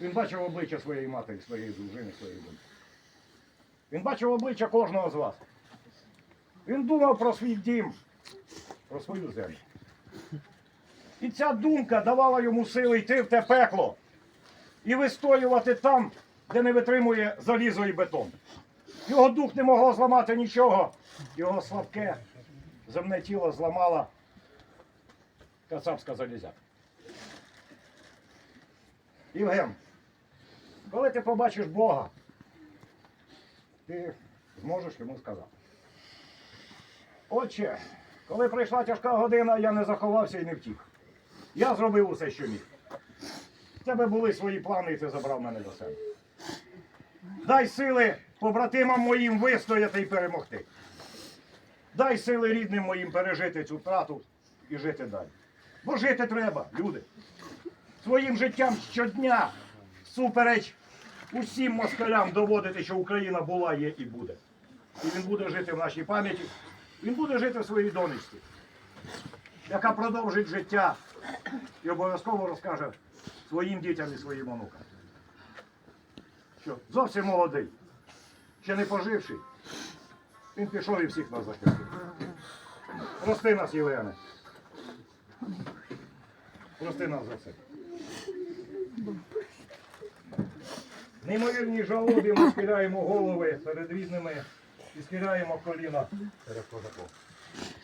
Він бачив обличчя своєї матері, своєї дружини, своєї доньки. Він бачив обличчя кожного з вас. Він думав про свій дім, про свою землю. І ця думка давала йому сили йти в те пекло і вистоювати там, де не витримує залізо і бетон. Його дух не могло зламати нічого. Його слабке земне тіло зламала кацапська залізяка. Євген, коли ти побачиш Бога, ти зможеш йому сказати. Отче, коли прийшла тяжка година, я не заховався і не втік. Я зробив усе, що міг. В тебе були свої плани, і ти забрав мене до себе. Дай сили побратимам моїм вистояти і перемогти. Дай сили рідним моїм пережити цю втрату і жити далі. Бо жити треба, люди. Своїм життям щодня супереч усім москалям доводити, що Україна була, є і буде. І він буде жити в нашій пам'яті, він буде жити в своїй донечці, яка продовжить життя і обов'язково розкаже своїм дітям і своїм онукам. Що зовсім молодий, ще не поживший, він пішов і всіх нас захистив. Прости нас, Євгене. Прости нас за це. В Неймовірній жалобі ми схиляємо голови перед рідними і схиляємо коліна перед козаком.